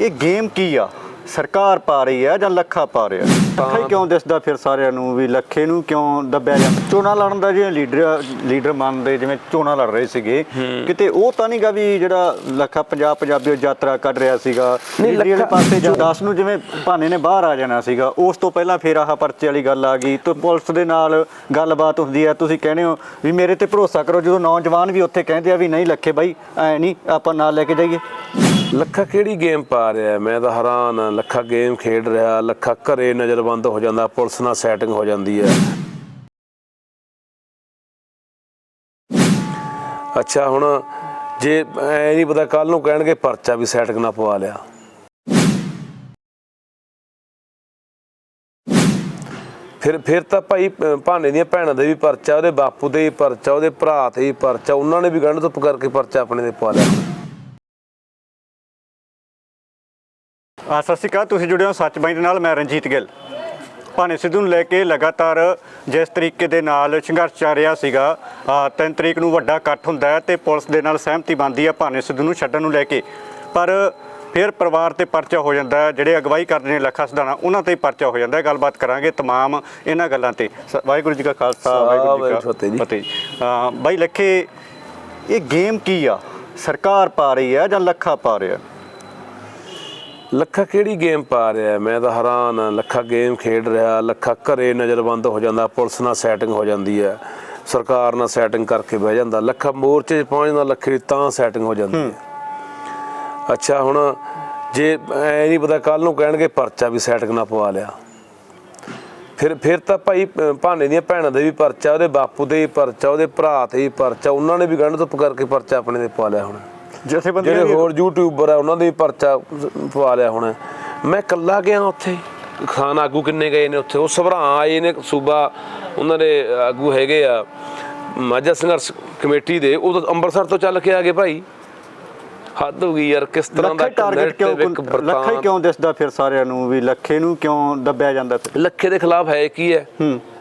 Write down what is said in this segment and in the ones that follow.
ਇਹ ਗੇਮ ਕੀ ਆ? ਸਰਕਾਰ ਪਾ ਰਹੀ ਆ ਜਾਂ ਲੱਖਾ ਪਾ ਰਿਹਾ? ਲੱਖਾ ਹੀ ਕਿਉਂ ਦਿਸਦਾ ਫਿਰ ਸਾਰਿਆਂ ਨੂੰ ਵੀ ਲੱਖੇ ਨੂੰ ਕਿਉਂ ਦੱਬਿਆ ਜਾਂਦਾ? ਚੋਣਾਂ ਲੜਨ ਦਾ ਜਿਵੇਂ ਲੀਡਰ ਲੀਡਰ ਮੰਨਦੇ ਜਿਵੇਂ ਚੋਣਾਂ ਲੜ ਰਹੇ ਸੀਗੇ ਕਿਤੇ ਉਹ ਤਾਂ ਨਹੀਂਗਾ ਵੀ ਜਿਹੜਾ ਲੱਖਾ ਪੰਜਾਬ ਪੰਜਾਬੀ ਯਾਤਰਾ ਕੱਢ ਰਿਹਾ ਸੀਗਾ ਲੀਡਰੀ ਪਾਸੇ ਜਾਂ 10 ਨੂੰ ਜਿਵੇਂ ਭਾਨੇ ਨੇ ਬਾਹਰ ਆ ਜਾਣਾ ਸੀਗਾ ਉਸ ਤੋਂ ਪਹਿਲਾਂ ਫਿਰ ਆਹ ਪਰਚੇ ਵਾਲੀ ਗੱਲ ਆ ਗਈ ਤੇ ਪੁਲਿਸ ਦੇ ਨਾਲ ਗੱਲਬਾਤ ਹੁੰਦੀ ਆ ਤੁਸੀਂ ਕਹਿੰਦੇ ਹੋ ਵੀ ਮੇਰੇ ਤੇ ਭਰੋਸਾ ਕਰੋ ਜਦੋਂ ਨੌਜਵਾਨ ਵੀ ਉੱਥੇ ਕਹਿੰਦੇ ਆ ਵੀ ਨਹੀਂ ਲੱਖੇ ਬਾਈ ਐ ਨਹੀਂ ਆਪਾਂ ਨਾਲ ਲੈ ਕੇ ਜਾਈਏ। ਲੱਖਾ ਕਿਹੜੀ ਗੇਮ ਪਾ ਰਿਹਾ? ਮੈਂ ਤਾਂ ਹੈਰਾਨ ਹਾਂ। ਲੱਖਾ ਗੇਮ ਖੇਡ ਰਿਹਾ ਲੱਖਾ ਘਰੇ ਨਜ਼ਰਬੰਦ ਹੋ ਜਾਂਦਾ ਪੁਲਿਸ ਨਾਲ ਸੈਟਿੰਗ ਹੋ ਜਾਂਦੀ ਹੈ। ਅੱਛਾ ਹੁਣ ਜੇ ਐ ਨਹੀਂ ਪਤਾ ਕੱਲ ਨੂੰ ਕਹਿਣਗੇ ਪਰਚਾ ਵੀ ਸੈਟਿੰਗ ਨਾ ਪਵਾ ਲਿਆ। ਫਿਰ ਫਿਰ ਤਾਂ ਭਾਈ ਅ, ਦੀਆਂ ਭੈਣਾਂ ਦੇ ਵੀ ਪਰਚਾ ਉਹਦੇ ਬਾਪੂ ਦੇ ਵੀ ਪਰਚਾ ਉਹਦੇ ਭਰਾ ਤੇ ਵੀ ਪਰਚਾ ਉਹਨਾਂ ਨੇ ਵੀ ਗੰਢ ਧੁੱਪ ਕਰਕੇ ਪਰਚਾ ਆਪਣੇ ਤੇ ਪਵਾ ਲਿਆ। ਸਤਿ ਸ਼੍ਰੀ ਅਕਾਲ ਤੁਸੀਂ ਜੁੜੇ ਹੋ ਸੱਚ ਬਾਈ ਦੇ ਨਾਲ ਮੈਂ ਰਣਜੀਤ ਗਿੱਲ ਭਾਨੇ ਸਿੱਧੂ ਨੂੰ ਲੈ ਕੇ ਲਗਾਤਾਰ ਜਿਸ ਤਰੀਕੇ ਦੇ ਨਾਲ ਸੰਘਰਸ਼ ਚੱਲ ਰਿਹਾ ਸੀਗਾ ਆ, ਤਿੰਨ ਤਰੀਕ ਨੂੰ ਵੱਡਾ ਇਕੱਠ ਹੁੰਦਾ ਹੈ ਤੇ ਪੁਲਿਸ ਦੇ ਨਾਲ ਸਹਿਮਤੀ ਬਣਦੀ ਹੈ ਭਾਨੇ ਸਿੱਧੂ ਨੂੰ ਛੱਡਣ ਨੂੰ ਲੈ ਕੇ ਪਰ ਫਿਰ ਪਰਿਵਾਰ ਤੇ ਪਰਚਾ ਹੋ ਜਾਂਦਾ ਹੈ ਜਿਹੜੇ ਅਗਵਾਈ ਕਰਦੇ ਨੇ ਲੱਖਾ ਸਦਾਣਾ ਉਹਨਾਂ ਤੇ ਹੀ ਪਰਚਾ ਹੋ ਜਾਂਦਾ ਹੈ ਗੱਲਬਾਤ ਕਰਾਂਗੇ तमाम ਇਹਨਾਂ ਗੱਲਾਂ ਤੇ ਸ- ਵਾਹਿਗੁਰੂ ਜੀ ਕਾ ਖਾਲਸਾ ਵਾਹਿਗੁਰੂ ਜੀ ਫਤਿਹ ਜੀ। ਕੀ ਫਤਿਹ ਆ, ਬਾਈ ਲੱਖੇ ਇਹ ਗੇਮ ਕੀ ਆ ਸਰਕਾਰ ਪਾ ਰਹੀ ਹੈ ਜਾਂ ਲੱਖਾ ਪਾ ਰਿਹਾ ਲੱਖਾ ਕਿਹੜੀ ਗੇਮ ਪਾ ਰਿਹਾ? ਮੈਂ ਤਾਂ ਹੈਰਾਨ ਹਾਂ। ਲੱਖਾ ਗੇਮ ਖੇਡ ਰਿਹਾ ਲੱਖਾ ਘਰੇ ਨਜ਼ਰਬੰਦ ਹੋ ਜਾਂਦਾ ਪੁਲਿਸ ਨਾਲ ਸੈਟਿੰਗ ਹੋ ਜਾਂਦੀ ਹੈ ਸਰਕਾਰ ਨਾਲ ਸੈਟਿੰਗ ਕਰਕੇ ਬਹਿ ਜਾਂਦਾ ਲੱਖਾ ਮੋਰਚੇ 'ਚ ਪਹੁੰਚਦਾ ਲੱਖੇ ਤਾਂ ਸੈਟਿੰਗ ਹੋ ਜਾਂਦੀ ਹੈ। ਅੱਛਾ ਹੁਣ ਜੇ ਐ ਨਹੀਂ ਪਤਾ ਕੱਲ ਨੂੰ ਕਹਿਣਗੇ ਪਰਚਾ ਵੀ ਸੈਟਿੰਗ ਨਾਲ ਪਵਾ ਲਿਆ। ਫਿਰ ਫਿਰ ਤਾਂ ਭਾਈ ਅ, ਭਾਨੇ ਦੀਆਂ ਭੈਣਾਂ ਦੇ ਵੀ ਪਰਚਾ ਉਹਦੇ ਬਾਪੂ ਦੇ ਵੀ ਪਰਚਾ ਉਹਦੇ ਭਰਾ ਤੇ ਵੀ ਪਰਚਾ ਉਹਨਾਂ ਨੇ ਵੀ ਗੰਢ ਧੁੱਪ ਕਰਕੇ ਪਰਚਾ ਆਪਣੇ ਤੇ ਪਵਾ ਲਿਆ ਹੁਣ। ਜਥੇਬੰਦੀਆਂ ਜਿਹੜੇ ਹੋਰ ਯੂਟਿਊਬਰ ਆ ਉਹਨਾਂ ਦੇ ਪਰਚਾ ਪਵਾ ਲਿਆ ਹੁਣ ਮੈਂ ਕੱਲਾ ਗਿਆ ਉੱਥੇ। ਖਾਨ ਆਗੂ ਕਿੰਨੇ ਗਏ ਨੇ ਉੱਥੇ? ਉਹ ਸਭਰਾ ਆਏ ਨੇ ਸੂਬਾ ਉਹਨਾਂ ਦੇ ਆਗੂ ਹੈਗੇ ਆ। ਮਾਝਾ ਸੰਘਰਸ਼ ਕਮੇਟੀ ਦੇ ਉਹ ਤਾਂ ਅੰਮ੍ਰਿਤਸਰ ਤੋਂ ਚੱਲ ਕੇ ਆ ਗਏ ਭਾਈ। ਹੱਦ ਹੋ ਗਈ ਯਾਰ ਕਿਸ ਤਰ੍ਹਾਂ ਦਾ ਟਾਰਗੇਟ ਕਿਉਂ ਲੱਖਾ ਹੀ। ਕਿਉਂ ਦਿਸਦਾ ਫਿਰ ਸਾਰਿਆਂ ਨੂੰ ਵੀ? ਲੱਖੇ ਨੂੰ ਕਿਉਂ ਦੱਬਿਆ ਜਾਂਦਾ ਫਿਰ? ਲੱਖੇ ਦੇ ਖਿਲਾਫ ਹੈ ਕੀ ਹੈ?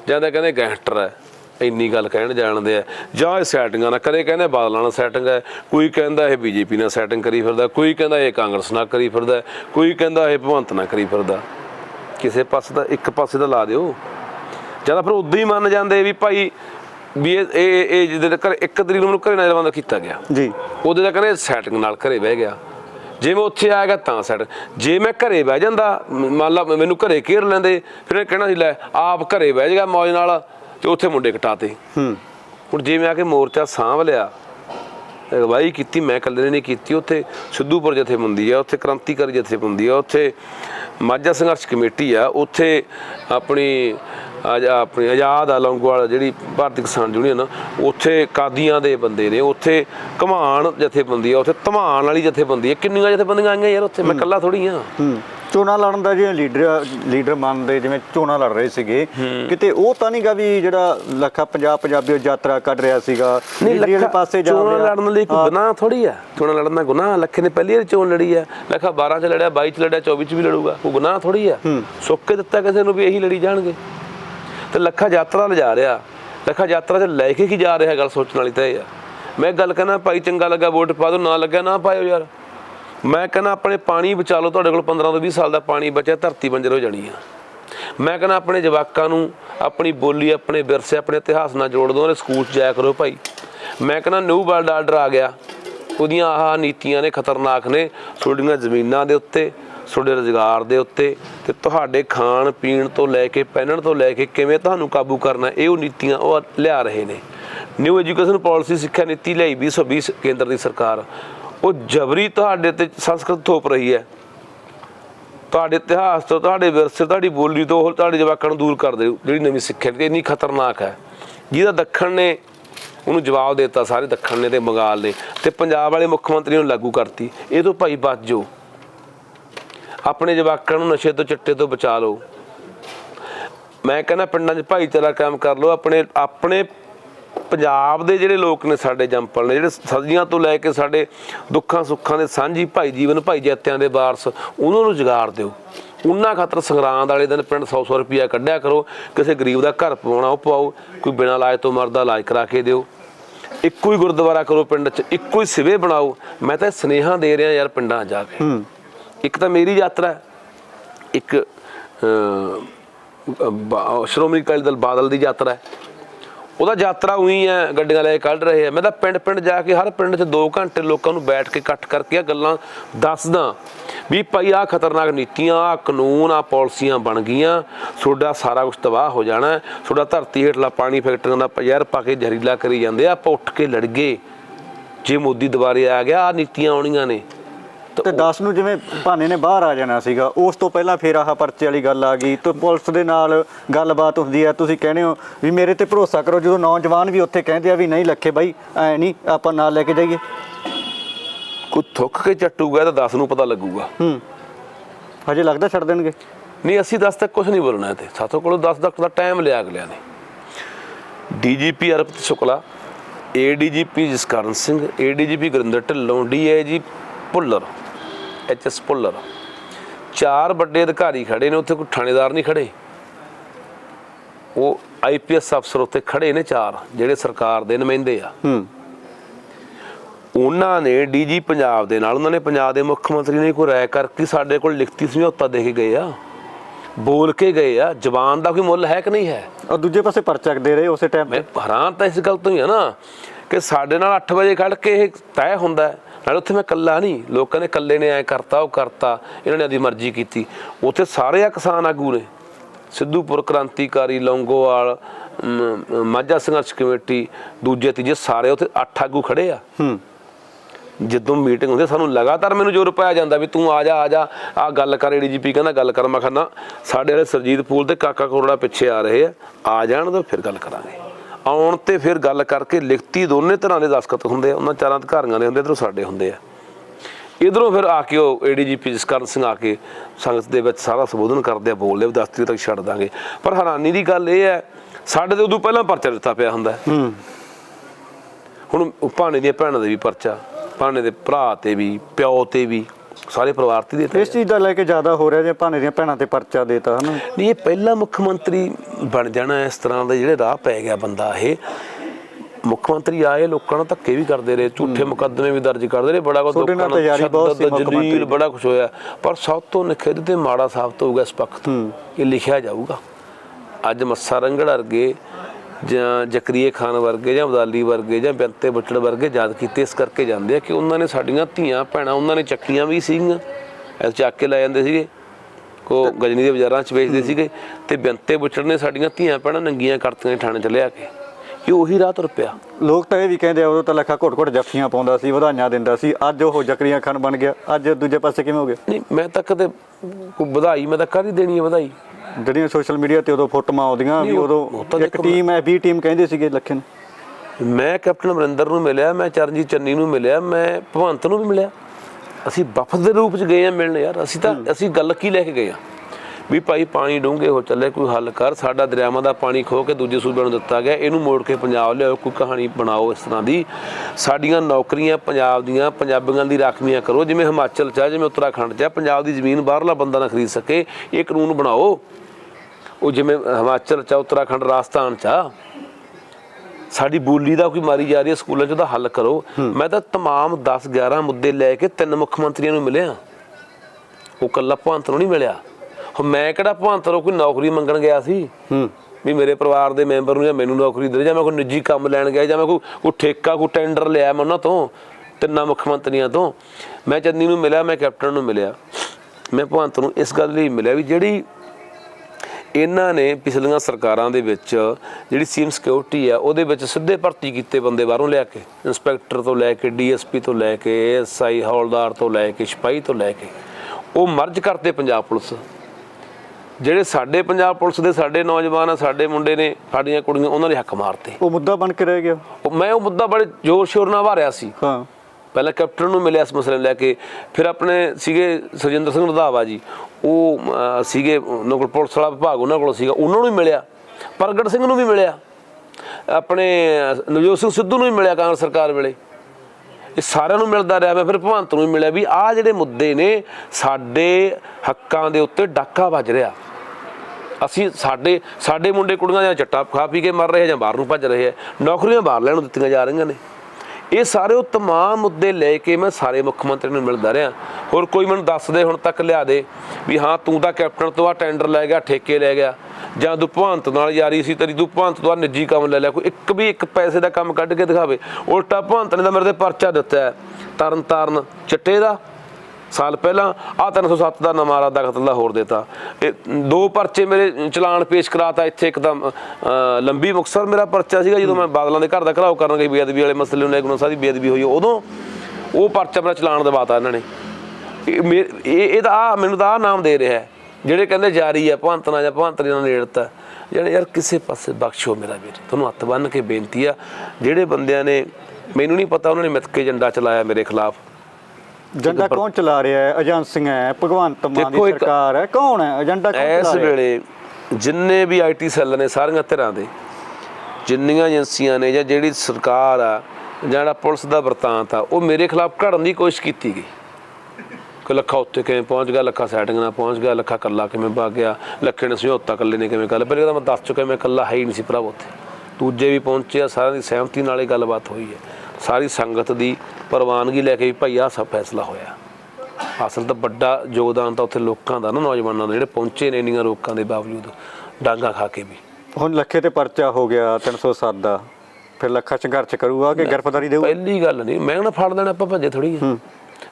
ਜਾਂ ਤਾਂ ਕਹਿੰਦੇ ਗੈਂਗਸਟਰ ਹੈ। ਇੰਨੀ ਗੱਲ ਕਹਿਣ ਜਾਣਦੇ ਆ। ਜਾਂ ਇਹ ਸੈਟਿੰਗਾਂ ਨਾਲ ਕਦੇ ਕਹਿੰਦੇ ਬਾਦਲਾਂ ਨਾਲ ਸੈਟਿੰਗ ਹੈ ਕੋਈ ਕਹਿੰਦਾ ਇਹ ਬੀਜੇਪੀ ਨਾਲ ਸੈਟਿੰਗ ਕਰੀ ਫਿਰਦਾ ਕੋਈ ਕਹਿੰਦਾ ਇਹ ਕਾਂਗਰਸ ਨਾਲ ਕਰੀ ਫਿਰਦਾ ਕੋਈ ਕਹਿੰਦਾ ਇਹ ਭਗਵੰਤ ਨਾਲ ਕਰੀ ਫਿਰਦਾ। ਕਿਸੇ ਪਾਸੇ ਦਾ ਇੱਕ ਪਾਸੇ ਦਾ ਲਾ ਦਿਓ। ਜਾਂ ਫਿਰ ਉਦੋਂ ਹੀ ਮੰਨ ਜਾਂਦੇ ਵੀ ਭਾਈ ਵੀ ਇਹ ਇਹ ਜਿਹਦੇ ਘਰ ਇੱਕ ਤਰੀਕ ਨੂੰ ਘਰੇ ਨਜ਼ਰਬੰਦ ਕੀਤਾ ਗਿਆ। ਜੀ। ਉਹਦੇ ਦਾ ਕਹਿੰਦੇ ਸੈਟਿੰਗ ਨਾਲ ਘਰੇ ਬਹਿ ਗਿਆ। ਜੇ ਮੈਂ ਉੱਥੇ ਆਇਆ ਗਿਆ ਤਾਂ ਸੈਟ ਜੇ ਮੈਂ ਘਰੇ ਬਹਿ ਜਾਂਦਾ ਮੰਨ ਲਾ ਮੈਨੂੰ ਘਰੇ ਘੇਰ ਲੈਂਦੇ ਫਿਰ ਇਹ ਕਹਿਣਾ ਸੀ ਲੈ ਆਪ ਘਰੇ ਬਹਿ ਜਾਗਾ ਮੌਜ ਨਾਲ। ਤੇ ਉੱਥੇ ਮੁੰਡੇ ਕਟਾਤੇ। ਹੂੰ। ਹੁਣ ਜੇ ਮੈਂ ਆ ਕੇ ਮੋਰਚਾ ਸਾਂਭ ਲਿਆ ਅਗਵਾਈ ਕੀਤੀ ਮੈਂ ਇਕੱਲੇ ਨੇ ਨਹੀਂ ਕੀਤੀ ਉੱਥੇ ਸਿੱਧੂਪੁਰ ਜਥੇਬੰਦੀ ਆ ਉੱਥੇ ਕ੍ਰਾਂਤੀਕਾਰੀ ਜਥੇਬੰਦੀ ਆ ਉੱਥੇ ਮਾਝਾ ਸੰਘਰਸ਼ ਕਮੇਟੀ ਆ ਉੱਥੇ ਆਪਣੀ ਆਪਣੀ ਆਜ਼ਾਦ ਆ ਲੌਂਗੋਵਾਲ ਜਿਹੜੀ ਭਾਰਤੀ ਕਿਸਾਨ ਯੂਨੀਅਨ ਉੱਥੇ ਕਾਦੀਆਂ ਦੇ ਬੰਦੇ ਨੇ ਉੱਥੇ ਘਮਾਣ ਜਥੇਬੰਦੀ ਆ ਉੱਥੇ ਧਮਾਨ ਵਾਲੀ ਜਥੇਬੰਦੀ ਆ। ਕਿੰਨੀਆਂ ਜਥੇਬੰਦੀਆਂ ਆਈਆਂ ਯਾਰ ਉੱਥੇ? ਮੈਂ ਇਕੱਲਾ ਥੋੜੀ ਆ। ਚੋਣਾਂ ਲੜਨ ਦਾ ਜਿਵੇਂ ਲੀਡਰ ਲੀਡਰ ਮੰਨਦੇ ਜਿਵੇਂ ਚੋਣਾਂ ਲੜ ਰਹੇ ਸੀਗੇ ਕਿਤੇ ਉਹ ਤਾਂ ਨਹੀਂਗਾ ਵੀ ਜਿਹੜਾ ਲੱਖਾ ਪੰਜਾਬ ਪੰਜਾਬੀ ਯਾਤਰਾ ਕੱਢ ਰਿਹਾ ਸੀਗਾ ਲੀਡਰੀ ਵਾਲੇ ਪਾਸੇ ਜਾ ਚੋਣਾਂ। ਲੜਨ ਲਈ ਕੋਈ ਗੁਨਾਹ ਥੋੜੀ ਆ? ਚੋਣਾਂ ਲੜਨ ਦਾ ਗੁਨਾਹ? ਲੱਖੇ ਨੇ ਪਹਿਲੀ ਵਾਰ ਚੋਣ ਲੜੀ ਆ। ਲੱਖਾ 12 ਚ ਲੜਿਆ 22 ਚ ਲੜਿਆ 24 ਚ ਵੀ ਲੜੂਗਾ। ਕੋਈ ਗੁਨਾਹ ਥੋੜੀ ਆ? ਸੁੱਕ ਦਿੱਤਾ ਕਿਸੇ ਨੂੰ ਵੀ ਇਹੀ ਲੜੀ ਜਾਣਗੇ। ਤੇ ਲੱਖਾ ਯਾਤਰਾ ਲਿਜਾ ਰਿਹਾ। ਲੱਖਾ ਯਾਤਰਾ ਚ ਲੈ ਕੇ ਕੀ ਜਾ ਰਿਹਾ ਗੱਲ ਸੋਚਣ ਵਾਲੀ ਤਾਂ ਇਹ ਆ। ਮੈਂ ਗੱਲ ਕਹਿੰਦਾ, ਭਾਈ ਚੰਗਾ ਲੱਗਾ ਵੋਟ ਪਾ ਦੋ ਨਾ ਲੱਗਿਆ ਨਾ ਪਾਇਓ ਯਾਰ। ਮੈਂ ਕਹਿੰਦਾ, ਆਪਣੇ ਪਾਣੀ ਬਚਾ ਲਓ, ਤੁਹਾਡੇ ਕੋਲ 15 ਤੋਂ 20 ਸਾਲ ਦਾ ਪਾਣੀ ਬਚਿਆ, ਧਰਤੀ ਬੰਜਰ ਹੋ ਜਾਣੀ ਆ। ਮੈਂ ਕਹਿੰਦਾ, ਆਪਣੇ ਜਵਾਕਾਂ ਨੂੰ ਆਪਣੀ ਬੋਲੀ, ਆਪਣੇ ਵਿਰਸੇ, ਆਪਣੇ ਇਤਿਹਾਸ ਨਾਲ ਜੋੜ ਦੋ ਉਹਨੇ ਸਕੂਲ 'ਚ ਜਾਇਆ ਕਰੋ ਭਾਈ। ਮੈਂ ਕਹਿੰਦਾ, ਨਿਊ ਵਰਲਡ ਆਰਡਰ ਆ ਗਿਆ। ਉਹਦੀਆਂ ਆਹ ਨੀਤੀਆਂ ਨੇ, ਖਤਰਨਾਕ ਨੇ, ਤੁਹਾਡੀਆਂ ਜ਼ਮੀਨਾਂ ਦੇ ਉੱਤੇ ਤੁਹਾਡੇ ਰੁਜ਼ਗਾਰ ਦੇ ਉੱਤੇ ਤੇ ਤੁਹਾਡੇ ਖਾਣ ਪੀਣ ਤੋਂ ਲੈ ਕੇ ਪਹਿਨਣ ਤੋਂ ਲੈ ਕੇ ਕਿਵੇਂ ਤੁਹਾਨੂੰ ਕਾਬੂ ਕਰਨਾ ਇਹ ਉਹ ਨੀਤੀਆਂ ਉਹ ਲਿਆ ਰਹੇ ਨੇ। ਨਿਊ ਐਜੂਕੇਸ਼ਨ ਪਾਲਿਸੀ ਸਿੱਖਿਆ ਨੀਤੀ ਲਈ 2020 ਕੇਂਦਰ ਦੀ ਸਰਕਾਰ। ਉਹ ਜਬਰੀ ਤੁਹਾਡੇ ਤੇ ਸੰਸਕ੍ਰਿਤ ਥੋਪ ਰਹੀ ਹੈ। ਤੁਹਾਡੇ ਇਤਿਹਾਸ ਤੋਂ, ਤੁਹਾਡੇ ਵਿਰਸੇ, ਤੁਹਾਡੀ ਬੋਲੀ ਤੋਂ ਉਹ ਤੁਹਾਡੇ ਜਵਾਕਾਂ ਨੂੰ ਦੂਰ ਕਰ ਦਿਓ, ਜਿਹੜੀ ਨਵੀਂ ਸਿੱਖਿਆ ਨੀਤੀ, ਇੰਨੀ ਖਤਰਨਾਕ ਹੈ। ਜਿਹਦਾ ਦੱਖਣ ਨੇ ਉਹਨੂੰ ਜਵਾਬ ਦੇ ਦਿੱਤਾ, ਸਾਰੇ ਦੱਖਣ ਨੇ ਤੇ ਬੰਗਾਲ ਨੇ। ਤੇ ਪੰਜਾਬ ਵਾਲੇ ਮੁੱਖ ਮੰਤਰੀ ਨੂੰ ਲਾਗੂ ਕਰਤੀ। ਇਹ ਤੋਂ ਭਾਈ ਬਚ ਜੋ ਆਪਣੇ ਜਵਾਕਾਂ ਨੂੰ ਨਸ਼ੇ ਤੋਂ ਚਿੱਟੇ ਤੋਂ ਬਚਾ ਲਓ। ਮੈਂ ਕਹਿੰਦਾ ਪਿੰਡਾਂ 'ਚ ਭਾਈਚਾਰਾ ਕੰਮ ਕਰ ਲਓ। ਆਪਣੇ ਆਪਣੇ ਪੰਜਾਬ ਦੇ ਜਿਹੜੇ ਲੋਕ ਨੇ ਸਾਡੇ ਜੰਪਲ ਨੇ, ਜਿਹੜੇ ਸਦੀਆਂ ਤੋਂ ਲੈ ਕੇ ਸਾਡੇ ਦੁੱਖਾਂ ਸੁੱਖਾਂ ਦੇ ਸਾਂਝੀ ਭਾਈ ਜੀਵਨ, ਭਾਈ ਜੱਤਿਆਂ ਦੇ ਵਾਰਸ, ਉਹਨਾਂ ਨੂੰ ਜੁਗਾੜ ਦਿਓ। ਉਹਨਾਂ ਖਾਤਰ ਸੰਗਰਾਂਦ ਵਾਲੇ ਦਿਨ ਪਿੰਡ 100 100 ਰੁਪਿਆ ਕੱਢਿਆ ਕਰੋ। ਕਿਸੇ ਗਰੀਬ ਦਾ ਘਰ ਪਵਾਉਣਾ, ਉਹ ਪਾਓ ਕੋਈ ਬਿਨਾਂ ਇਲਾਜ ਤੋਂ ਮਰਦਾ, ਇਲਾਜ ਕਰਾ ਕੇ ਦਿਓ। ਇੱਕੋ ਹੀ ਗੁਰਦੁਆਰਾ ਕਰੋ ਪਿੰਡ 'ਚ, ਇੱਕੋ ਹੀ ਸਿਵੇ ਬਣਾਓ। ਮੈਂ ਤਾਂ ਇਹ ਸੁਨੇਹਾ ਦੇ ਰਿਹਾ ਯਾਰ ਪਿੰਡਾਂ ਜਾ ਕੇ। ਇੱਕ ਤਾਂ ਮੇਰੀ ਯਾਤਰਾ ਇੱਕ ਸ਼੍ਰੋਮਣੀ ਅਕਾਲੀ ਦਲ ਬਾਦਲ ਦੀ ਯਾਤਰਾ ਹੈ। ਉਹਦਾ ਯਾਤਰਾ ਉਹੀ ਹੈ, ਗੱਡੀਆਂ ਲੈ ਕੇ ਕੱਢ ਰਹੇ ਆ ਮੈਂ ਤਾਂ ਪਿੰਡ ਪਿੰਡ ਜਾ ਕੇ ਹਰ ਪਿੰਡ 'ਚ 2 ਘੰਟੇ ਲੋਕਾਂ ਨੂੰ ਬੈਠ ਕੇ ਇਕੱਠ ਕਰਕੇ ਆ ਗੱਲਾਂ ਦੱਸਦਾ। ਵੀ ਭਾਈ ਆ ਖਤਰਨਾਕ ਨੀਤੀਆਂ ਆ ਕਾਨੂੰਨ ਆ ਪਾਲਿਸੀਆਂ ਬਣ ਗਈਆਂ। ਤੁਹਾਡਾ ਸਾਰਾ ਕੁਝ ਤਬਾਹ ਹੋ ਜਾਣਾ ਤੁਹਾਡਾ ਧਰਤੀ ਹੇਠਲਾ ਪਾਣੀ ਫੈਕਟਰੀਆਂ ਦਾ ਜ਼ਹਿਰ ਪਾ ਕੇ ਜ਼ਹਿਰੀਲਾ ਕਰੀ ਜਾਂਦੇ ਆ। ਆਪਾਂ ਉੱਠ ਕੇ ਲੜ ਗਏ। ਜੇ ਮੋਦੀ ਦੁਬਾਰੇ ਆ ਗਿਆ ਆ ਨੀਤੀਆਂ ਆਉਣੀਆਂ ਨੇ। ਤੇ 10 ਨੂੰ ਜਿਵੇਂ ਭਾਨੇ ਨੇ ਬਾਹਰ ਆ ਜਾਣਾ ਸੀਗਾ ਉਸ ਤੋਂ ਪਹਿਲਾਂ ਫੇਰ ਆਹ ਪਰਚੇ ਵਾਲੀ ਗੱਲ ਆ ਗਈ ਤੇ ਪੁਲਿਸ ਦੇ ਨਾਲ ਗੱਲਬਾਤ ਹੁੰਦੀ ਆ ਤੁਸੀਂ ਕਹਿੰਦੇ ਹੋ ਵੀ ਮੇਰੇ ਤੇ ਭਰੋਸਾ ਕਰੋ ਜਦੋਂ ਨੌਜਵਾਨ ਵੀ ਉੱਥੇ ਕਹਿੰਦੇ ਆ ਵੀ ਨਹੀਂ ਲੱਖੇ ਬਾਈ ਐ ਨਹੀਂ ਆਪਾਂ ਨਾਲ ਲੈ ਕੇ ਜਾਈਏ। ਕੋਈ ਥੁੱਕ ਕੇ ਚੱਟੂਗਾ ਤਾਂ 10 ਨੂੰ ਪਤਾ ਲੱਗੂਗਾ। ਹੂੰ। ਹਜੇ ਲੱਗਦਾ ਛੱਡ ਦੇਣਗੇ। ਨਹੀਂ ਅਸੀਂ 10 ਤੱਕ ਕੁਝ ਨਹੀਂ ਬੋਲਣਾ ਤੇ ਸਾਥੋਂ ਕੋਲੋਂ 10 ਤੱਕ ਦਾ ਟਾਈਮ ਲਿਆ ਅਗਲਿਆਂ ਨੇ। DGP Arpit Shukla ADGP Jaskaran Singh ADGP Gurinder Dhillon DIG Bhullar HS Bhullar ਚਾਰ ਵੱਡੇ ਅਧਿਕਾਰੀ ਖੜੇ ਨੇ ਉੱਥੇ ਕੋਈ ਥਾਣੇਦਾਰ ਨਹੀਂ ਖੜੇ। ਉਹ ਆਈਪੀਐਸ ਅਫਸਰ ਉੱਥੇ ਖੜੇ ਨੇ ਚਾਰ ਜਿਹੜੇ ਸਰਕਾਰ ਦੇ ਨੁਮਾਇੰਦੇ ਆ। ਹੂੰ। ਉਹਨਾਂ ਨੇ ਡੀਜੀ ਪੰਜਾਬ ਦੇ ਨਾਲ ਉਹਨਾਂ ਨੇ ਪੰਜਾਬ ਦੇ ਮੁੱਖ ਮੰਤਰੀ ਨੇ ਕੋਈ ਰਾਏ ਕਰਕੇ ਸਾਡੇ ਕੋਲ ਲਿਖਤੀ ਸਮਝੌਤਾ ਦੇ ਕੇ ਗਏ ਆ। ਬੋਲ ਕੇ ਗਏ ਆ ਜ਼ਬਾਨ ਦਾ ਕੋਈ ਮੁੱਲ ਹੈ ਕਿ ਨਹੀਂ ਹੈ? ਔਰ ਦੂਜੇ ਪਾਸੇ ਪਰਚਾ ਦੇ ਰਹੇ ਉਸੇ ਟਾਈਮ ਮੈਂ ਹੈਰਾਨ ਤਾਂ ਇਸ ਗੱਲ ਤੋਂ ਹੀ ਆ ਨਾ ਕਿ ਸਾਡੇ ਨਾਲ 8 ਵਜੇ ਖੜ ਕੇ ਇਹ ਤੈਅ ਹੁੰਦਾ ਹੈ। ਨਾਲੇ ਉੱਥੇ ਮੈਂ ਇਕੱਲਾ ਨਹੀਂ ਲੋਕਾਂ ਨੇ ਇਕੱਲੇ ਨੇ ਐ ਕਰਤਾ ਉਹ ਕਰਤਾ ਇਹਨਾਂ ਨੇ ਆਦੀ ਮਰਜ਼ੀ ਕੀਤੀ। ਉੱਥੇ ਸਾਰੇ ਆ ਕਿਸਾਨ ਆਗੂ ਨੇ। ਸਿੱਧੂਪੁਰ ਕ੍ਰਾਂਤੀਕਾਰੀ ਲੌਂਗੋਵਾਲ ਮਾਝਾ ਸੰਘਰਸ਼ ਕਮੇਟੀ ਦੂਜੇ ਤੀਜੇ ਸਾਰੇ ਉੱਥੇ 8 ਆਗੂ ਖੜੇ ਆ। ਹੂੰ। ਜਦੋਂ ਮੀਟਿੰਗ ਹੁੰਦੀ ਸਾਨੂੰ ਲਗਾਤਾਰ ਮੈਨੂੰ ਜ਼ੋਰ ਪਾਇਆ ਜਾਂਦਾ ਵੀ ਤੂੰ ਆ ਜਾ ਆ ਜਾ ਆ ਗੱਲ ਕਰ ਏਡੀਜੀਪੀ ਕਹਿੰਦਾ ਗੱਲ ਕਰ ਮੈਂ ਕਹਿੰਦਾ ਸਾਡੇ ਵਾਲੇ ਸਰਜੀਤ ਪੂਲ ਤੇ ਕਾਕਾ ਕੋਰੜਾ ਪਿੱਛੇ ਆ ਰਹੇ ਆ ਆ ਜਾਣ ਤਾਂ ਫਿਰ ਗੱਲ ਕਰਾਂਗੇ। ਆਉਣ ਤੇ ਫਿਰ ਗੱਲ ਕਰਕੇ ਲਿਖਤੀ ਦੋਨੇ ਤਰ੍ਹਾਂ ਦੇ ਦਸਖਤ ਹੁੰਦੇ ਆ ਉਹਨਾਂ ਚਾਰਾਂ ਅਧਿਕਾਰੀਆਂ ਦੇ ਹੁੰਦੇ ਇਧਰੋਂ ਸਾਡੇ ਹੁੰਦੇ ਆ। ਇਧਰੋਂ ਫਿਰ ਆ ਕੇ ਉਹ ਏਡੀਜੀਪੀ ਜਸਕਰਨ ਸਿੰਘ ਆ ਕੇ ਸੰਗਤ ਦੇ ਵਿੱਚ ਸਾਰਾ ਸੰਬੋਧਨ ਕਰਦੇ ਆ ਬੋਲਦੇ ਆ 10 ਤਰੀਕ ਤੱਕ ਛੱਡ ਦਾਂਗੇ। ਪਰ ਹੈਰਾਨੀ ਦੀ ਗੱਲ ਇਹ ਹੈ ਸਾਡੇ ਤੇ ਉਦੋਂ ਪਹਿਲਾਂ ਪਰਚਾ ਦਿੱਤਾ ਪਿਆ ਹੁੰਦਾ ਹੈ। ਹੁਣ ਭਾਣੇ ਦੀਆਂ ਭੈਣਾਂ ਦੇ ਵੀ ਪਰਚਾ ਭਾਣੇ ਦੇ ਭਰਾ ਤੇ ਵੀ ਪਿਓ ਤੇ ਵੀ ਸਾਰੇ ਪਰਿਵਾਰ ਤੇ ਦਿੱਤੇ ਇਸ ਚੀਜ਼ ਦਾ ਲੈ ਕੇ ਜ਼ਿਆਦਾ ਹੋ ਰਿਹਾ ਜੇ ਭਾਨੇ ਦੀਆਂ ਭੈਣਾਂ ਤੇ ਪਰਚਾ ਦੇਤਾ ਹਨਾ? ਨਹੀਂ ਇਹ ਪਹਿਲਾ ਮੁੱਖ ਮੰਤਰੀ ਬਣ ਜਾਣਾ ਇਸ ਤਰ੍ਹਾਂ ਦੇ ਜਿਹੜੇ ਰਾਹ ਪੈ ਗਿਆ ਬੰਦਾ ਇਹ। ਮੁੱਖ ਮੰਤਰੀ ਆਏ ਲੋਕਾਂ ਨਾਲ ਧੱਕੇ ਵੀ ਕਰਦੇ ਰਹੇ ਝੂਠੇ ਮੁਕੱਦਮੇ ਵੀ ਦਰਜ ਕਰਦੇ ਰਹੇ ਬੜਾ ਕੁਝ ਲੋਕਾਂ ਤਾਂ ਯਾਰੀ ਬਹੁਤ ਸੀ ਸ਼ੱਦਤ, ਮੁੱਖ ਮੰਤਰੀ ਜਲੀਲ। ਬੜਾ ਕੁਝ ਹੋਇਆ। ਪਰ ਸਭ ਤੋਂ ਨਿਖੇਧ ਤੇ ਮਾੜਾ ਸਾਬਤ ਹੋਊਗਾ ਇਸ ਪੱਖ ਤੋਂ। ਇਹ ਲਿਖਿਆ ਜਾਊਗਾ। ਅੱਜ ਮੱਸਾ ਰੰਗੜ ਵਰਗੇ ਜਾਂ ਜ਼ਕਰੀਏ ਖਾਨ ਵਰਗੇ ਜਾਂ ਅਬਦਾਲੀ ਵਰਗੇ ਜਾਂ ਬੇਅੰਤੇ ਬੁੱਟੜ ਵਰਗੇ ਯਾਦ ਕੀਤੇ ਇਸ ਕਰਕੇ ਜਾਂਦੇ ਆ ਕਿ ਉਹਨਾਂ ਨੇ ਸਾਡੀਆਂ ਧੀਆਂ ਭੈਣਾਂ ਉਹਨਾਂ ਨੇ ਚੱਕੀਆਂ ਵੀ ਸੀਗੀਆਂ। ਐ ਚੱਕ ਕੇ ਲੈ ਜਾਂਦੇ ਸੀਗੇ। ਕੋ ਗਜਨੀ ਦੇ ਬਾਜ਼ਾਰਾਂ 'ਚ ਵੇਚਦੇ ਸੀਗੇ ਤੇ ਬੇਅੰਤੇ ਬੁੱਟੜ ਨੇ ਸਾਡੀਆਂ ਧੀਆਂ ਭੈਣਾਂ ਨੰਗੀਆਂ ਕਰਤੀਆਂ ਥਾਣੇ 'ਚ ਲਿਆ ਕੇ। ਇਹ ਉਹੀ ਰਾਹ ਤੁਰ ਪਿਆ। ਲੋਕ ਤਾਂ ਇਹ ਵੀ ਕਹਿੰਦੇ ਆ ਉਦੋਂ ਤਾਂ ਲੱਖਾ ਘੁੱਟ ਘੁੱਟ ਜੱਫੀਆਂ ਪਾਉਂਦਾ ਸੀ ਵਧਾਈਆਂ ਦਿੰਦਾ ਸੀ ਅੱਜ ਉਹ ਜ਼ਕਰੀਆ ਖਾਨ ਬਣ ਗਿਆ ਅੱਜ ਦੂਜੇ ਪਾਸੇ ਕਿਵੇਂ ਹੋ ਗਿਆ ਨਹੀਂ ਮੈਂ ਤਾਂ ਕਦੇ ਕੋਈ ਵਧਾਈ ਮੈਂ ਤਾਂ ਕਾਹਦੀ ਦੇਣੀ ਹੈ ਵਧਾਈ? ਜਿਹੜੀਆਂ ਸੋਸ਼ਲ ਮੀਡੀਆ ਤੇ ਉਦੋਂ ਫੋਟੋਆਂ ਆਉਂਦੀਆਂ ਵੀ ਉਦੋਂ ਇੱਕ ਟੀਮ ਹੈ 20 ਟੀਮ ਕਹਿੰਦੇ ਸੀਗੇ ਲੱਖੇ ਨੂੰ। ਮੈਂ ਕੈਪਟਨ ਅਮਰਿੰਦਰ ਨੂੰ ਮਿਲਿਆ ਮੈਂ ਚਰਨਜੀਤ ਚੰਨੀ ਨੂੰ ਮਿਲਿਆ ਮੈਂ ਭਗਵੰਤ ਨੂੰ ਵੀ ਮਿਲਿਆ। ਅਸੀਂ ਵਫਦ ਦੇ ਰੂਪ ਚ ਗਏ ਆ ਮਿਲਣ ਯਾਰ ਅਸੀਂ ਤਾਂ ਅਸੀਂ ਗੱਲ ਕੀ ਲੈ ਕੇ ਗਏ ਆ? ਵੀ ਭਾਈ ਪਾਣੀ ਡੂੰਘੇ ਹੋ ਚੱਲੇ ਕੋਈ ਹੱਲ ਕਰ ਸਾਡਾ ਦਰਿਆਵਾਂ ਦਾ ਪਾਣੀ ਖੋ ਕੇ ਦੂਜੇ ਸੂਬਿਆਂ ਨੂੰ ਦਿੱਤਾ ਗਿਆ ਇਹਨੂੰ ਮੋੜ ਕੇ ਪੰਜਾਬ ਲਿਆਓ ਕੋਈ ਕਹਾਣੀ ਬਣਾਓ ਇਸ ਤਰ੍ਹਾਂ ਦੀ ਸਾਡੀਆਂ ਨੌਕਰੀਆਂ ਪੰਜਾਬ ਦੀਆਂ ਪੰਜਾਬੀਆਂ ਦੀ ਰਾਖਵੀਆਂ ਕਰੋ ਜਿਵੇਂ ਹਿਮਾਚਲ ਚ ਆ ਜਿਵੇਂ ਉੱਤਰਾਖੰਡ ਚ ਆ ਪੰਜਾਬ ਦੀ ਜ਼ਮੀਨ ਬਾਹਰਲਾ ਬੰਦਾ ਨਾ ਖਰੀਦ ਸਕੇ ਇਹ ਕਾਨੂੰਨ ਬਣਾਓ ਉਹ ਜਿਵੇਂ ਹਿਮਾਚਲ ਚ ਆ, ਉੱਤਰਾਖੰਡ ਰਾਜਸਥਾਨ ਚ ਆ ਸਾਡੀ ਬੋਲੀ ਦਾ ਕੋਈ ਮਾਰੀ ਜਾ ਰਹੀ ਹੈ ਸਕੂਲਾਂ 'ਚ ਉਹਦਾ ਹੱਲ ਕਰੋ ਮੈਂ ਤਾਂ तमाम 10 11 ਮੁੱਦੇ ਲੈ ਕੇ ਤਿੰਨ ਮੁੱਖ ਮੰਤਰੀਆਂ ਨੂੰ ਮਿਲਿਆ ਉਹ ਕੱਲਾ ਭਗਵੰਤ ਨੂੰ ਨਹੀਂ ਮਿਲਿਆ ਹੁਣ ਮੈਂ ਕਿਹੜਾ ਭਗਵੰਤ ਨੂੰ ਕੋਈ ਨੌਕਰੀ ਮੰਗਣ ਗਿਆ ਸੀ? ਹੂੰ। ਵੀ ਮੇਰੇ ਪਰਿਵਾਰ ਦੇ ਮੈਂਬਰ ਨੂੰ ਜਾਂ ਮੈਨੂੰ ਨੌਕਰੀ ਦੇ ਜਾਂ ਮੈਂ ਕੋਈ ਨਿੱਜੀ ਕੰਮ ਲੈਣ ਗਿਆ ਜਾਂ ਮੈਂ ਕੋਈ ਕੋਈ ਠੇਕਾ ਕੋਈ ਟੈਂਡਰ ਲਿਆ ਮੈਂ ਉਹਨਾਂ ਤੋਂ ਤਿੰਨਾਂ ਮੁੱਖ ਮੰਤਰੀਆਂ ਤੋਂ। ਮੈਂ ਚੰਨੀ ਨੂੰ ਮਿਲਿਆ ਮੈਂ ਕੈਪਟਨ ਨੂੰ ਮਿਲਿਆ। ਮੈਂ ਭਗਵੰਤ ਨੂੰ ਇਸ ਗੱਲ ਲਈ ਮਿਲਿਆ ਵੀ ਜਿਹੜੀ ਇਹਨਾਂ ਨੇ ਪਿਛਲੀਆਂ ਸਰਕਾਰਾਂ ਦੇ ਵਿੱਚ ਜਿਹੜੀ ਸੀਮ ਸਿਕਿਉਰਿਟੀ ਆ ਉਹਦੇ ਵਿੱਚ ਸਿੱਧੇ ਭਰਤੀ ਕੀਤੇ ਬੰਦੇ ਬਾਹਰੋਂ ਲਿਆ ਕੇ ਇੰਸਪੈਕਟਰ ਤੋਂ ਲੈ ਕੇ ਡੀਐਸਪੀ ਤੋਂ ਲੈ ਕੇ ਐਸਆਈ ਹੌਲਦਾਰ ਤੋਂ ਲੈ ਕੇ ਸਿਪਾਹੀ ਤੋਂ ਲੈ ਕੇ। ਉਹ ਮਰਜ ਕਰਤੇ ਪੰਜਾਬ ਪੁਲਿਸ। ਜਿਹੜੇ ਸਾਡੇ ਪੰਜਾਬ ਪੁਲਿਸ ਦੇ ਸਾਡੇ ਨੌਜਵਾਨ ਆ ਸਾਡੇ ਮੁੰਡੇ ਨੇ ਸਾਡੀਆਂ ਕੁੜੀਆਂ ਉਹਨਾਂ ਦੇ ਹੱਕ ਮਾਰਤੇ। ਉਹ ਮੁੱਦਾ ਬਣ ਕੇ ਰਹਿ ਗਿਆ। ਉਹ- ਮੈਂ ਉਹ ਮੁੱਦਾ ਬੜੇ ਜ਼ੋਰ ਸ਼ੋਰ ਨਾਲ ਵਾਰਿਆ ਸੀ। ਹਾਂ। ਪਹਿਲਾਂ ਕੈਪਟਨ ਨੂੰ ਮਿਲਿਆ ਇਸ ਮਸਲੇ ਨੂੰ ਲੈ ਕੇ ਫਿਰ ਆਪਣੇ ਸੀਗੇ ਸਰਜਿੰਦਰ ਸਿੰਘ ਰੰਧਾਵਾ ਜੀ। ਉਹ ਸੀਗੇ ਉਹਨਾਂ ਕੋਲ ਪੁਲਿਸ ਵਾਲਾ ਵਿਭਾਗ ਉਹਨਾਂ ਕੋਲ ਸੀਗਾ ਉਹਨਾਂ ਨੂੰ ਵੀ ਮਿਲਿਆ। ਪ੍ਰਗਟ ਸਿੰਘ ਨੂੰ ਵੀ ਮਿਲਿਆ। ਆਪਣੇ ਨਵਜੋਤ ਸਿੰਘ ਸਿੱਧੂ ਨੂੰ ਵੀ ਮਿਲਿਆ ਕਾਂਗਰਸ ਸਰਕਾਰ ਵੇਲੇ। ਇਹ ਸਾਰਿਆਂ ਨੂੰ ਮਿਲਦਾ ਰਿਹਾ ਮੈਂ ਫਿਰ ਭਗਵੰਤ ਨੂੰ ਵੀ ਮਿਲਿਆ ਵੀ ਆਹ ਜਿਹੜੇ ਮੁੱਦੇ ਨੇ ਸਾਡੇ ਹੱਕਾਂ ਦੇ ਉੱਤੇ ਡਾਕਾ ਵੱਜ ਰਿਹਾ ਅਸੀਂ ਸਾਡੇ ਸਾਡੇ ਮੁੰਡੇ ਕੁੜੀਆਂ ਜਾਂ ਚੱਟਾ ਖਾ ਪੀ ਕੇ ਮਰ ਰਹੇ ਆ ਜਾਂ ਬਾਹਰ ਨੂੰ ਭੱਜ ਰਹੇ ਆ ਨੌਕਰੀਆਂ ਬਾਹਰ ਲੈਣ ਨੂੰ ਦਿੱਤੀਆਂ ਜਾ ਰਹੀਆਂ ਨੇ ਇਹ ਸਾਰੇ ਉਹ तमाम ਮੁੱਦੇ ਲੈ ਕੇ ਮੈਂ ਸਾਰੇ ਮੁੱਖ ਮੰਤਰੀ ਨੂੰ ਮਿਲਦਾ ਰਿਹਾ ਹੋਰ ਕੋਈ ਮੈਨੂੰ ਦੱਸ ਦੇ ਹੁਣ ਤੱਕ ਲਿਆ ਦੇ ਵੀ ਹਾਂ ਤੂੰ ਤਾਂ ਕੈਪਟਨ ਤੋਂ ਆ ਟੈਂਡਰ ਲੈ ਗਿਆ ਠੇਕੇ ਲੈ ਗਿਆ ਜਾਂ ਦੁਭਵੰਤ ਨਾਲ ਯਾਰੀ ਸੀ ਤੇਰੀ ਦੁਭਵੰਤ ਤੋਂ ਨਿੱਜੀ ਕੰਮ ਲੈ ਲਿਆ ਕੋਈ ਇੱਕ ਵੀ ਇੱਕ ਪੈਸੇ ਦਾ ਕੰਮ ਕੱਢ ਕੇ ਦਿਖਾਵੇ। ਉਲਟਾ ਭਵੰਤ ਨੇ ਤਾਂ ਮੇਰੇ ਤੇ ਪਰਚਾ ਦਿੱਤਾ ਹੈ। ਤਰਨ ਤਾਰਨ ਚਿੱਟੇ ਦਾ ਸਾਲ ਪਹਿਲਾਂ ਆ 307 ਦਾ ਨਵਾਂ ਰਾਦਾ ਕਤਲ ਦਾ ਹੋਰ ਦਿੱਤਾ। ਇਹ ਦੋ ਪਰਚੇ ਮੇਰੇ ਚਲਾਨ ਪੇਸ਼ ਕਰਾਤਾ ਇੱਥੇ ਇੱਕਦਮ ਲੰਬੀ ਮੁਕਸਰ ਮੇਰਾ ਪਰਚਾ ਸੀਗਾ ਜਦੋਂ ਮੈਂ ਬਾਦਲਾਂ ਦੇ ਘਰ ਦਾ ਘਰਾਓ ਕਰਨ ਗਈ ਬੇਅਦਬੀ ਵਾਲੇ ਮਸਲੇ ਨੂੰ ਲੈ ਕੇ ਗੁਰੂ ਸਾਹਿਬ ਦੀ ਬੇਅਦਬੀ ਹੋਈ ਉਦੋਂ ਉਹ ਪਰਚਾ ਮੇਰਾ ਚਲਾਨ ਦਵਾਤਾ ਇਹਨਾਂ ਨੇ। ਇਹ ਮੇ- ਇਹ ਇਹ ਤਾਂ ਆ ਮੈਨੂੰ ਤਾਂ ਆ ਨਾਮ ਦੇ ਰਿਹਾ ਹੈ। ਜਿਹੜੇ ਕਹਿੰਦੇ ਜਾਰੀ ਹੈ ਭਵੰਤ ਨਾਲ ਜਾਂ ਭਵੰਤ ਨਾਲ ਨੇੜਤਾ। ਜਿਹੜੇ ਯਾਰ ਕਿਸੇ ਪਾਸੇ ਬਖਸ਼ੋ ਮੇਰਾ ਵੀਰ ਤੁਹਾਨੂੰ ਹੱਥ ਬੰਨ ਕੇ ਬੇਨਤੀ ਆ ਜਿਹੜੇ ਬੰਦਿਆਂ ਨੇ ਮੈਨੂੰ ਨਹੀਂ ਪਤਾ ਉਹਨਾਂ ਨੇ ਮਿੱਥ ਕੇ ਝੰਡਾ ਚਲਾਇਆ ਮੇਰੇ ਖਿਲਾਫ। ਏਜੰਡਾ ਕੌਣ ਚਲਾ ਰਿਹਾ ਹੈ? ਏਜੰਸੀਆਂ ਹੈ ਭਗਵੰਤ ਮਾਨ ਦੀ ਸਰਕਾਰ ਹੈ ਕੌਣ ਹੈ? ਏਜੰਡਾ ਕੌਣ ਇਸ ਚਲਾ ਰਿਹਾ ਹੈ? ਵੇਲੇ ਜਿੰਨੇ ਵੀ ਆਈਟੀ ਸੈੱਲ ਨੇ ਸਾਰੀਆਂ ਧਿਰਾਂ ਦੇ ਜਿੰਨੀਆਂ ਏਜੰਸੀਆਂ ਨੇ ਜਾਂ ਜਿਹੜੀ ਸਰਕਾਰ ਆ ਜਿਹੜਾ ਪੁਲਿਸ ਦਾ ਵਰਤਾਂਤ ਆ ਉਹ ਮੇਰੇ ਖਿਲਾਫ ਘੜਨ ਦੀ ਕੋਸ਼ਿਸ਼ ਕੀਤੀ ਗਈ। ਕਿ ਲੱਖਾ ਉੱਤੇ ਕਿਵੇਂ ਪਹੁੰਚ ਗਿਆ ਲੱਖਾ ਸੈਟਿੰਗ ਨਾਲ ਪਹੁੰਚ ਗਿਆ ਲੱਖਾ ਕੱਲਾ ਕਿਵੇਂ ਭੱਗ ਗਿਆ ਲੱਖੇ ਨੇ ਸਮਝੌਤਾ ਕੱਲੇ ਨੇ ਕਿਵੇਂ ਲਿਆ। ਪਹਿਲੇ ਤਾਂ ਮੈਂ ਦੱਸ ਚੁੱਕਿਆ ਮੈਂ ਕੱਲਾ ਹੈ ਹੀ ਨਹੀਂ ਸੀ ਭਰਾ ਉੱਥੇ। ਦੂਜੇ ਵੀ ਪਹੁੰਚੇ ਆ ਸਾਰਿਆਂ ਦੀ ਸਹਿਮਤੀ ਨਾਲ ਇਹ ਗੱਲਬਾਤ ਹੋਈ ਹੈ। ਸਾਰੀ ਸੰਗਤ ਦੀ ਪ੍ਰਵਾਨਗੀ ਲੈ ਕੇ ਵੀ ਭਾਈ ਆਹ ਸਭ ਫੈਸਲਾ ਹੋਇਆ। ਅਸਲ ਤਾਂ ਵੱਡਾ ਯੋਗਦਾਨ ਤਾਂ ਉੱਥੇ ਲੋਕਾਂ ਦਾ ਨਾ ਨੌਜਵਾਨਾਂ ਦਾ ਜਿਹੜੇ ਪਹੁੰਚੇ ਨੇ ਇੰਨੀਆਂ ਰੋਕਾਂ ਦੇ ਬਾਵਜੂਦ ਡਾਂਗਾ ਖਾ ਕੇ ਵੀ। ਹੁਣ ਲੱਖੇ ਤੇ ਪਰਚਾ ਹੋ ਗਿਆ 307 ਦਾ। ਫਿਰ ਲੱਖਾ ਸੰਘਰਸ਼ ਕਰੂਗਾ ਕਿ ਗ੍ਰਿਫਤਾਰੀ ਦੇਊ? ਪਹਿਲੀ ਗੱਲ ਨਹੀਂ ਮੈਂ ਨਾ ਫੜ ਲੈਣਾ ਆਪਾਂ ਭੱਜੇ ਥੋੜੀ ਨਹੀਂ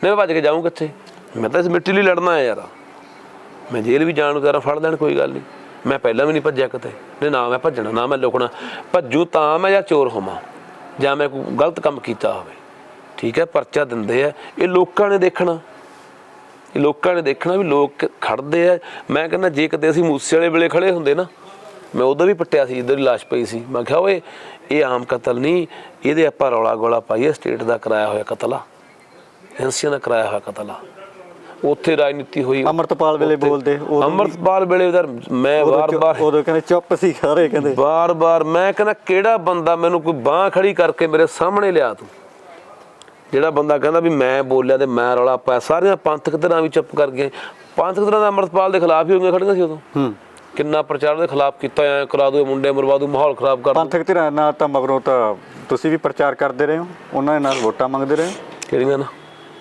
ਮੈਂ ਭੱਜ ਕੇ ਜਾਊਂ ਕਿੱਥੇ? ਮੈਂ ਤਾਂ ਇਸ ਮਿੱਟੀ ਲਈ ਲੜਨਾ ਹੈ ਯਾਰ। ਮੈਂ ਜੇਲ੍ਹ ਵੀ ਜਾਣ ਵਗੈਰਾ ਫੜ ਲੈਣ ਕੋਈ ਗੱਲ ਨਹੀਂ। ਮੈਂ ਪਹਿਲਾਂ ਵੀ ਨਹੀਂ ਭੱਜਿਆ ਕਿਤੇ। ਨਹੀਂ, ਨਾ ਮੈਂ ਭੱਜਣਾ, ਨਾ ਮੈਂ ਲੁਕਣਾ। ਭੱਜੂ ਤਾਂ ਮੈਂ ਜਾਂ ਚੋਰ ਹੋਵਾਂ, ਜਾਂ ਮੈਂ ਕੋਈ ਗਲਤ ਕੰਮ ਕੀਤਾ ਹੋਵੇ। ਠੀਕ ਹੈ, ਪਰਚਾ ਦਿੰਦੇ ਆ। ਇਹ ਲੋਕਾਂ ਨੇ ਦੇਖਣਾ। ਇਹ ਲੋਕਾਂ ਨੇ ਦੇਖਣਾ ਵੀ ਲੋਕ ਖੜਦੇ ਆ। ਮੈਂ ਕਹਿੰਦਾ, ਜੇ ਕਿਤੇ ਅਸੀਂ ਮੂਸੇ ਵਾਲੇ ਵੇਲੇ ਖੜੇ ਹੁੰਦੇ ਨਾ, ਮੈਂ ਉਦੋਂ ਵੀ ਪੱਟਿਆ ਸੀ ਜਿੱਧਰ ਹੀ ਲਾਸ਼ ਪਈ ਸੀ। ਮੈਂ ਕਿਹਾ, ਓਏ, ਇਹ ਆਮ ਕਤਲ ਨਹੀਂ। ਇਹਦੇ ਆਪਾਂ ਰੌਲਾ ਗੋਲਾ ਪਾਈਏ, ਸਟੇਟ ਦਾ ਕਰਾਇਆ ਹੋਇਆ ਕਤਲ ਆ। ਏਜੰਸੀਆਂ ਦਾ ਕਰਾਇਆ ਹੋਇਆ ਕਤਲ ਆ। ਉੱਥੇ ਰਾਜਨੀਤੀ ਹੋਈ। ਅਮਰਤਪਾਲ ਵੇਲੇ ਬੋਲਦੇ ਅੰਮ੍ਰਿਤਪਾਲ ਵੇਲੇ ਯਾਰ ਮੈਂ ਵਾਰ-ਵਾਰ ਉਦੋਂ ਕਹਿੰਦੇ ਚੁੱਪ ਸੀ ਸਾਰੇ ਕਹਿੰਦੇ। ਬਾਰ-ਬਾਰ ਮੈਂ ਕਹਿੰਦਾ ਕਿਹੜਾ ਬੰਦਾ ਮੈਨੂੰ ਕੋਈ ਬਾਹ ਖੜੀ ਕਰਕੇ ਮੇਰੇ ਸਾਹਮਣੇ ਲਿਆ ਤੂੰ? ਜਿਹੜਾ ਬੰਦਾ ਕਹਿੰਦਾ ਵੀ ਮੈਂ ਬੋਲਿਆ ਤੇ ਮੈਂ ਰੌਲਾ ਪਾਇਆ ਸਾਰੀਆਂ ਪੰਥਕ ਧਿਰਾਂ ਵੀ ਚੁੱਪ ਕਰ ਗਏ ਪੰਥਕ ਧਿਰਾਂ ਦਾ ਅੰਮ੍ਰਿਤਪਾਲ ਦੇ ਖਿਲਾਫ ਹੀ ਹੋਈਆਂ ਖੜੀਆਂ ਸੀ ਉਦੋਂ। ਹੂੰ। ਕਿੰਨਾ ਪ੍ਰਚਾਰ ਦੇ ਖਿਲਾਫ ਕੀਤਾ ਐ ਕਰਾ ਦੋ ਮੁੰਡੇ ਮਰਵਾ ਦੋ ਮਾਹੌਲ ਖਰਾਬ ਕਰ ਦੋ। ਪੰਥਕ ਧਿਰਾਂ ਨਾਲ ਤਾਂ ਮਗਰੋਂ ਤਾਂ ਤੁਸੀਂ ਵੀ ਪ੍ਰਚਾਰ ਕਰਦੇ ਰਹੇ ਹੋ ਉਹਨਾਂ ਦੇ ਨਾਲ ਵੋਟਾਂ ਮੰਗਦੇ ਰਹੇ ਕਿਹੜੀਆਂ ਨਾ?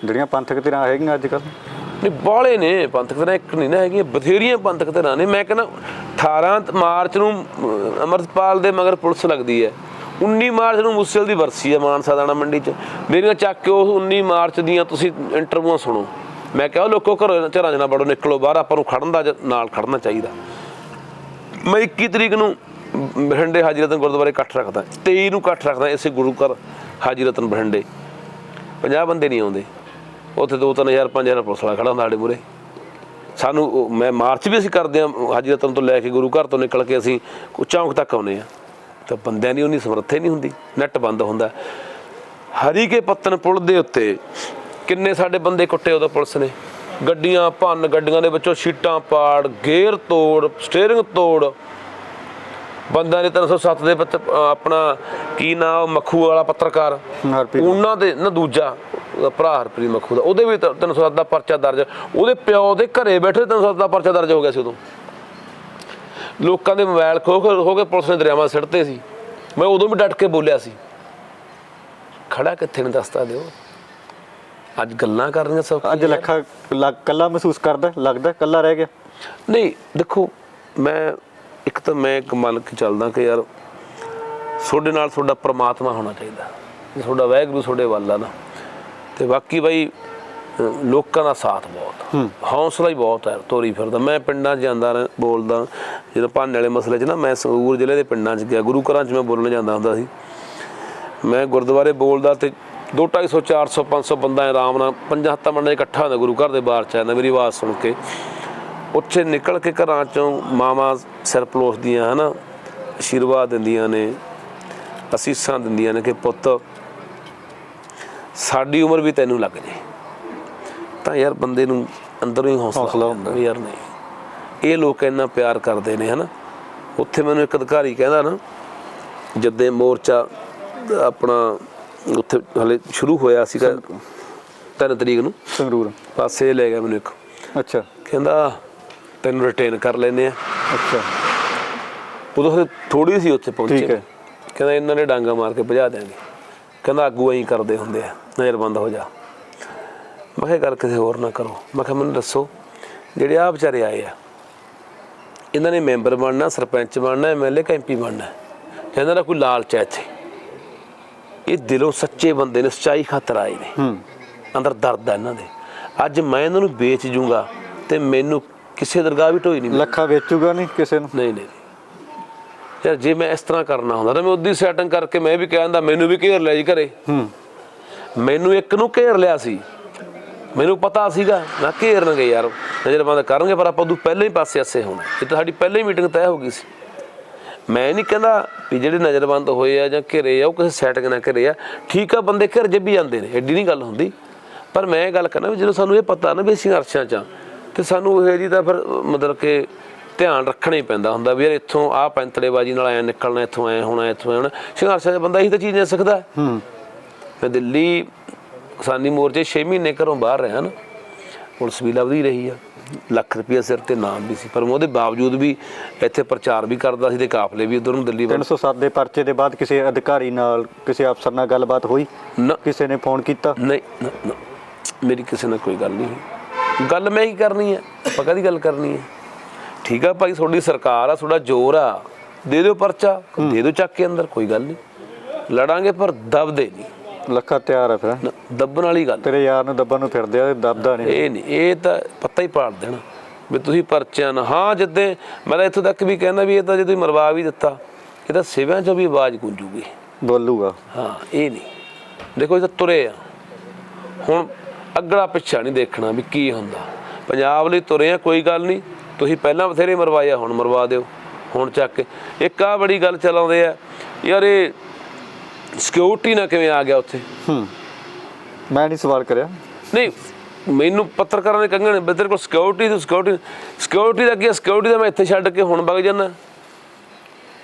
ਜਿਹੜੀਆਂ ਪੰਥਕ ਧਿਰਾਂ ਹੈਗੀਆਂ ਅੱਜ ਕੱਲ੍ਹ। ਨਹੀਂ ਬਾਲੇ ਨੇ ਪੰਥਕ ਧਿਰਾਂ ਇੱਕ ਨਹੀਂ ਨਾ ਹੈਗੀਆਂ ਬਥੇਰੀਆਂ ਪੰਥਕ ਧਿਰਾਂ ਨੇ। ਮੈਂ ਕਹਿੰਦਾ 18 ਮਾਰਚ ਨੂੰ ਅਮ, ਅੰਮ੍ਰਿਤਪਾਲ ਦੇ ਮਗਰ ਪੁਲਿਸ ਲੱਗਦੀ ਹੈ। 19 ਮਾਰਚ ਨੂੰ ਮੁਸਲ ਦੀ ਵਰਸੀ ਹੈ ਮਾਨਸਾ ਦਾਣਾ ਮੰਡੀ 'ਚ। ਮੇਰੀਆਂ ਚੱਕ ਕੇ ਉਹ 19 ਮਾਰਚ ਦੀਆਂ ਤੁਸੀਂ ਇੰਟਰਵਿਊਆਂ ਸੁਣੋ। ਮੈਂ ਕਿਹਾ ਉਹ ਲੋਕੋ ਘਰੋਂ ਘਰਾਂ 'ਚ ਬੜੋ ਨਿਕਲੋ ਬਾਹਰ ਆਪਾਂ ਨੂੰ ਖੜਨ ਦਾ ਨਾਲ ਖੜਨਾ ਚਾਹੀਦਾ। ਮੈਂ 21 ਤਰੀਕ ਨੂੰ ਬਠਿੰਡੇ ਹਾਜੀ ਰਤਨ ਗੁਰਦੁਆਰੇ ਇਕੱਠ ਰੱਖਦਾ। 23 ਨੂੰ ਇਕੱਠ ਰੱਖਦਾ ਇਸੇ ਗੁਰੂ ਘਰ ਹਾਜੀ ਰਤਨ ਬਠਿੰਡੇ। 50 ਬੰਦੇ ਨਹੀਂ ਆਉਂਦੇ। ਉੱਥੇ 2-3000 5000 ਪੁਲਿਸ ਵਾਲਾ ਖੜਾ ਹੁੰਦਾ ਸਾਡੇ ਮੂਰੇ ਸਾਨੂੰ ਉਹ- ਮੈਂ ਮਾਰਚ ਵੀ ਅਸੀਂ ਕਰਦੇ ਹਾਂ ਹਾਜੀ ਰਤਨ ਤੋਂ ਲੈ ਕੇ ਗੁਰੂ ਘਰ ਤੋਂ ਨਿਕਲ ਕੇ ਅਸੀਂ ਕੋ- ਚੌਂਕ ਤੱਕ ਆਉਨੇ ਆ ਤਾਂ ਬੰਦਿਆਂ ਦੀ ਉਨੀ ਸਮਰੱਥਾ ਨਹੀਂ ਹੁੰਦੀ ਨੈਟ ਬੰਦ ਹੁੰਦਾ। ਹਰੀ ਕੇ ਪੱਤਨ ਪੁਲ ਦੇ ਉੱਤੇ ਕਿੰਨੇ ਸਾਡੇ ਬੰਦੇ ਕੁੱਟੇ ਉਦੋਂ ਪੁਲਿਸ ਨੇ? ਗੱਡੀਆਂ ਭੰਨ ਗੱਡੀਆਂ ਦੇ ਵਿੱਚੋਂ ਸ਼ੀਟਾਂ ਪਾੜ ਗੇਅਰ ਤੋੜ ਸਟੀਅਰਿੰਗ ਤੋੜ। ਬੰਦਾ ਨੇ 307 ਦੇ ਅਹ ਆਪਣਾ ਕੀ ਨਾਂ ਉਹ ਮੱਖੂ ਵਾਲਾ ਪੱਤਰਕਾਰ। ਹਰਪ੍ਰੀਤ। ਉਹਨਾਂ ਦੇ ਨਾ ਦੂਜਾ ਉਹਦਾ ਭਰਾ ਹਰਪ੍ਰੀਤ ਮੱਖੂ ਦਾ ਉਹਦੇ ਵੀ 307 ਦਾ ਪਰਚਾ ਦਰਜ ਉਹਦੇ ਪਿਓ ਦੇ ਘਰੇ ਬੈਠੇ 307 ਦਾ ਪਰਚਾ ਦਰਜ ਹੋ ਗਿਆ ਸੀ ਉਦੋਂ। ਲੋਕਾਂ ਦੇ ਮੋਬਾਈਲ ਖੋ ਖੋ ਹੋ ਕੇ ਪੁਲਿਸ ਨੇ ਦਰਿਆਵਾਂ ਸਿੱਟਤੇ ਸੀ। ਮੈਂ ਉਦੋਂ ਵੀ ਡਟ ਕੇ ਬੋਲਿਆ ਸੀ। ਖੜਾ ਕਿੱਥੇ ਨੇ ਦੱਸਤਾ ਦਿਓ। ਅੱਜ ਗੱਲਾਂ ਕਰਨੀਆਂ ਸਭ ਅੱਜ ਲੱਖਾ ਕੱਲਾ ਮਹਿਸੂਸ ਕਰਦਾ ਲੱਗਦਾ ਕੱਲਾ ਰਹਿ ਗਿਆ। ਨਹੀਂ ਦੇਖੋ ਮੈਂ ਇੱਕ ਤਾਂ ਮੈਂ ਇੱਕ ਮੰਨ ਕੇ ਚੱਲਦਾ ਕਿ ਯਾਰ ਤੁਹਾਡੇ ਨਾਲ ਤੁਹਾਡਾ ਪ੍ਰਮਾਤਮਾ ਹੋਣਾ ਚਾਹੀਦਾ। ਤੁਹਾਡਾ ਵਾਹਿਗੁਰੂ ਤੁਹਾਡੇ ਵੱਲ ਆ ਨਾ। ਤੇ ਬਾਕੀ ਬਾਈ ਲੋਕਾਂ ਦਾ ਸਾਥ ਬਹੁਤ ਹੌਸਲਾ ਹੀ ਬਹੁਤ ਹੈ ਤੋਰੀ ਫਿਰਦਾ। ਮੈਂ ਪਿੰਡਾਂ 'ਚ ਜਾਂਦਾ ਬੋਲਦਾ। ਜਦੋਂ ਭਾਨੇ ਵਾਲੇ ਮਸਲੇ 'ਚ ਨਾ ਮੈਂ ਸੰਗਰੂਰ ਜ਼ਿਲ੍ਹੇ ਦੇ ਪਿੰਡਾਂ 'ਚ ਗਿਆ। ਗੁਰੂ ਘਰਾਂ 'ਚ ਮੈਂ ਬੋਲਣ ਜਾਂਦਾ ਹੁੰਦਾ ਸੀ। ਮੈਂ ਗੁਰਦੁਆਰੇ ਬੋਲਦਾ ਤੇ 2 250 400 500 ਬੰਦਾ ਆਰਾਮ ਨਾਲ ਪੰਜਾਂ ਹੱਥਾਂ ਮੰਡੇ ਇਕੱਠਾ ਹੁੰਦਾ। ਗੁਰੂ ਘਰ ਦੇ ਬਾਹਰ ਚ ਆਉਂਦਾ ਮੇਰੀ ਆਵਾਜ਼ ਸੁਣ ਕੇ। ਉੱਥੇ ਨਿਕਲ ਕੇ ਘਰਾਂ ਚੋਂ ਮਾਵਾਂ ਸਿਰ ਪਲੋਸਦੀਆਂ ਹਨਾ? ਆਸ਼ੀਰਵਾਦ ਦਿੰਦੀਆਂ ਨੇ ਅਸੀਸਾਂ ਦਿੰਦੀਆਂ ਨੇ ਕਿ ਪੁੱਤ ਸਾਡੀ ਉਮਰ ਵੀ ਤੈਨੂੰ ਲੱਗ ਜੇ। ਤਾਂ ਯਾਰ ਬੰਦੇ ਨੂੰ ਅੰਦਰੋਂ ਹੀ ਹੌਸਲਾ ਹੁੰਦਾ ਯਾਰ ਨਹੀਂ। ਇਹ ਲੋਕ ਇੰਨਾ ਪਿਆਰ ਕਰਦੇ ਨੇ ਹਨਾ। ਉੱਥੇ ਮੈਨੂੰ ਇੱਕ ਅਧਿਕਾਰੀ ਕਹਿੰਦਾ ਨਾ ਜਦੇ ਮੋਰਚਾ ਆਪਣਾ ਉੱਥੇ ਹਲੇ ਸ਼ੁਰੂ ਹੋਇਆ ਸੀਗਾ 3 ਤਰੀਕ ਨੂੰ। ਸੰਗਰੂਰ। ਪਾਸੇ ਲੈ ਗਿਆ ਮੈਨੂੰ ਇੱਕ। ਅੱਛਾ। ਕਹਿੰਦਾ ਤੈਨੂੰ ਰਿਟੇਨ ਕਰ ਲੈਨੇ ਆ। ਅੱਛਾ। ਉਦੋਂ ਥੋੜੀ ਸੀ ਉੱਥੇ ਠੀਕ ਪਹੁੰਚੇ। ਹੈ। ਕਹਿੰਦਾ ਇਹਨਾਂ ਨੇ ਡਾਂਗਾ ਮਾਰ ਕੇ ਭਜਾ ਦਿਆਂਗੇ। ਕਹਿੰਦਾ ਆਗੂ ਐਂ ਕਰਦੇ ਹੁੰਦੇ ਆ ਨਜ਼ਰਬੰਦ ਹੋ ਜਾ। ਮੈਂ ਕਿਹਾ ਗੱਲ ਕਿਸੇ ਹੋਰ ਨਾ ਕਰੋ। ਮੈਂ ਕਿਹਾ ਮੈਨੂੰ ਦੱਸੋ ਜਿਹੜੇ ਆ ਵਿਚਾਰੇ ਆਏ ਆ ਇਹਨਾਂ ਨੇ ਮੈਂਬਰ ਬਣਨਾ ਸਰਪੰਚ ਬਣਨਾ ਐਮਐਲਏ ਐਮਪੀ ਬਣਨਾ? ਕਹਿੰਦਾ ਨਾ ਕੋਈ ਲਾਲਚ ਹੈ ਇੱਥੇ? ਇਹ ਦਿਲੋਂ ਸੱਚੇ ਬੰਦੇ ਨੇ ਸੱਚਾਈ ਖਾਤਰ ਆਏ ਨੇ। ਹੂੰ। ਅੰਦਰ ਦਰਦ ਹੈ ਇਹਨਾਂ ਦੇ। ਅੱਜ ਮੈਂ ਇਹਨਾਂ ਨੂੰ ਵੇਚ ਜੂੰਗਾ ਤੇ ਮੈਨੂੰ ਕਿਸੇ ਦਰਗਾਹ ਵੀ ਢੋਈ ਨਹੀਂ। ਲੱਖਾ ਵੇਚੂਗਾ ਨਹੀਂ ਕਿਸੇ ਨੂੰ? ਨਹੀਂ ਨਹੀਂ। ਯਾਰ ਜੇ ਮੈਂ ਇਸ ਤਰ੍ਹਾਂ ਕਰਨਾ ਹੁੰਦਾ ਤਾਂ ਮੈਂ ਉਦੀ ਸੈਟਿੰਗ ਕਰਕੇ ਮੈਂ ਵੀ ਕਹਿੰਦਾ ਮੈਨੂੰ ਵੀ ਘੇਰ ਲਿਆ ਜੀ ਘਰੇ। ਹੂੰ। ਮੈਨੂੰ ਇੱਕ ਨੂੰ ਘੇਰ ਲਿਆ ਸੀ। ਮੈਨੂੰ ਪਤਾ ਸੀਗਾ ਨਾ ਘੇਰਨਗੇ ਯਾਰ ਨਜ਼ਰਬੰਦ ਕਰਨਗੇ ਪਰ ਆਪਾਂ ਉਦੋਂ ਪਹਿਲਾਂ ਹੀ ਪਾਸੇ ਆਸੇ ਹੋਣਾ। ਇਹ ਤਾਂ ਸਾਡੀ ਪਹਿਲਾਂ ਹੀ ਮੀਟਿੰਗ ਤੈਅ ਹੋ ਗਈ ਸੀ। ਮੈਂ ਨਹੀਂ ਕਹਿੰਦਾ ਵੀ ਜਿਹੜੇ ਨਜ਼ਰਬੰਦ ਹੋਏ ਆ ਜਾਂ ਘੇਰੇ ਆ ਉਹ ਕਿਸੇ ਸੈਟਿੰਗ ਨਾਲ ਘੇਰੇ ਆ। ਠੀਕ ਆ ਬੰਦੇ ਘੇਰ ਜੇ ਵੀ ਜਾਂਦੇ ਨੇ ਐਡੀ ਨਹੀਂ ਗੱਲ ਹੁੰਦੀ। ਪਰ ਮੈਂ ਇਹ ਗੱਲ ਕਰਨਾ ਵੀ ਜਦੋਂ ਸਾਨੂੰ ਇਹ ਪਤਾ ਨਾ ਵੀ ਅਸੀਂ ਸੰਘਰਸ਼ਾਂ 'ਚ ਤੇ ਸਾਨੂੰ ਇਹ ਜੀ ਤਾਂ ਫਿਰ ਮਤਲਬ ਕਿ ਧਿਆਨ ਰੱਖਣਾ ਹੀ ਪੈਂਦਾ ਹੁੰਦਾ ਵੀ ਯਾਰ ਇੱਥੋਂ ਆਹ ਪੈਂਤੜੇਬਾਜੀ ਨਾਲ ਐ ਨਿਕਲਣਾ ਇੱਥੋਂ ਐ ਹੋਣਾ ਇੱਥੋਂ ਐ ਹੋਣਾ। ਸੰਘਰਸ਼ਾਂ 'ਚ ਬੰਦਾ ਇਹੀ ਤਾਂ ਚੀਜ਼ ਨਹੀਂ ਸਿੱਖਦਾ ਹੂੰ। ਮੈਂ ਦਿੱਲੀ ਕਿਸਾਨੀ ਮੋਰਚੇ 6 ਮਹੀਨੇ ਘਰੋਂ ਬਾਹਰ ਰਿਹਾ ਨਾ ਪੁਲਿਸ ਵੀ ਲੱਭਦੀ ਰਹੀ ਆ। ਲੱਖ ਰੁਪਏ ਸਿਰ ਤੇ ਨਾਮ ਵੀ ਸੀ ਪਰ ਉਹਦੇ ਬਾਵਜੂਦ ਵੀ ਇੱਥੇ ਪ੍ਰਚਾਰ ਵੀ ਕਰਦਾ ਸੀ ਤੇ ਕਾਫਲੇ ਵੀ ਉਧਰ ਨੂੰ ਦਿੱਲੀ ਵੱਲ। 307 ਦੇ ਪਰਚੇ ਦੇ ਬਾਅਦ ਕਿਸੇ ਅਧਿਕਾਰੀ ਨਾਲ ਕਿਸੇ ਅਫਸਰ ਨਾਲ ਗੱਲਬਾਤ ਹੋਈ? ਨਾ। ਕਿਸੇ ਨੇ ਫੋਨ ਕੀਤਾ? ਨਹੀਂ। ਮੇਰੀ ਕਿਸੇ ਨਾਲ ਕੋਈ ਗੱਲ ਨਹੀਂ। ਗੱਲ ਮੈਂ ਹੀ ਕਰਨੀ ਹੈ ਆਪਾਂ ਕਾਹਦੀ ਗੱਲ ਕਰਨੀ ਹੈ ਠੀਕ ਆ ਭਾਈ ਤੁਹਾਡੀ ਸਰਕਾਰ ਆ ਤੁਹਾਡਾ ਜ਼ੋਰ ਆ ਦੇ ਦਿਓ ਪਰਚਾ ਦੇ ਦਿਓ ਚੱਕ ਕੇ ਅੰਦਰ ਕੋਈ ਗੱਲ ਨਹੀਂ। ਲੜਾਂਗੇ ਪਰ ਦਬਦੇ ਨਹੀਂ। ਲੱਖਾ ਤਿਆਰ ਹੈ ਫਿਰ। ਦੱਬਣ ਵਾਲੀ ਗੱਲ। ਤੇਰੇ ਯਾਰ ਨੂੰ ਦੱਬਣ ਨੂੰ ਫਿਰਦੇ ਆ ਦੱਬਦਾ ਨਹੀਂ। ਇਹ ਨਹੀਂ ਇਹ ਤਾਂ ਪੱਤਾ ਹੀ ਪਾੜ ਦੇਣਾ ਵੀ ਤੁਸੀਂ ਪਰਚਿਆਂ ਨਾਲ ਹਾਂ ਜਿੱਦੇ ਮੈਂ ਤਾਂ ਇੱਥੋਂ ਤੱਕ ਵੀ ਕਹਿੰਦਾ ਵੀ ਇਹ ਤਾਂ ਜੇ ਤੁਸੀਂ ਮਰਵਾ ਵੀ ਦਿੱਤਾ ਇਹ ਤਾਂ ਸਿਵਿਆਂ 'ਚੋਂ ਵੀ ਆਵਾਜ਼ ਗੂੰਜੂਗੀ। ਬੋਲੂਗਾ। ਹਾਂ ਇਹ ਨਹੀਂ। ਦੇਖੋ ਇਹ ਤਾਂ ਤੁਰੇ ਆ। ਹੁਣ ਅਗਲਾ ਪਿੱਛਾ ਨਹੀਂ ਦੇਖਣਾ ਵੀ ਕੀ ਹੁੰਦਾ। ਪੰਜਾਬ ਲਈ ਤੁਰੇ ਆ ਕੋਈ ਗੱਲ ਨਹੀਂ। ਤੁਸੀਂ ਪਹਿਲਾਂ ਬਥੇਰੇ ਮਰਵਾਇਆ ਹੁਣ ਮਰਵਾ ਦਿਓ ਹੁਣ ਚੱਕ ਕੇ। ਇੱਕ ਆ ਬੜੀ ਗੱਲ ਚਲਾਉਂਦੇ ਆ ਯਾਰ ਇਹ ਸਿਕਿਉਰਿਟੀ ਨਾ ਕਿਵੇਂ ਆ ਗਿਆ ਉੱਥੇ? ਹੂੰ। ਮੈਂ ਨਹੀਂ ਸਵਾਲ ਕਰਿਆ। ਨਹੀਂ ਮੈਨੂੰ ਪੱਤਰਕਾਰਾਂ ਨੇ ਕੰਗਣ ਤੇਰੇ ਕੋਲ ਸਿਕਿਉਰਿਟੀ ਤੇ ਸਿਕਿਉਰਿਟੀ ਸਿਕਿਉਰਿਟੀ ਦਾ ਕੀ ਸਿਕਿਉਰਿਟੀ ਦਾ ਮੈਂ ਇੱਥੇ ਛੱਡ ਕੇ ਹੁਣ ਵਗ ਜਾਣਾ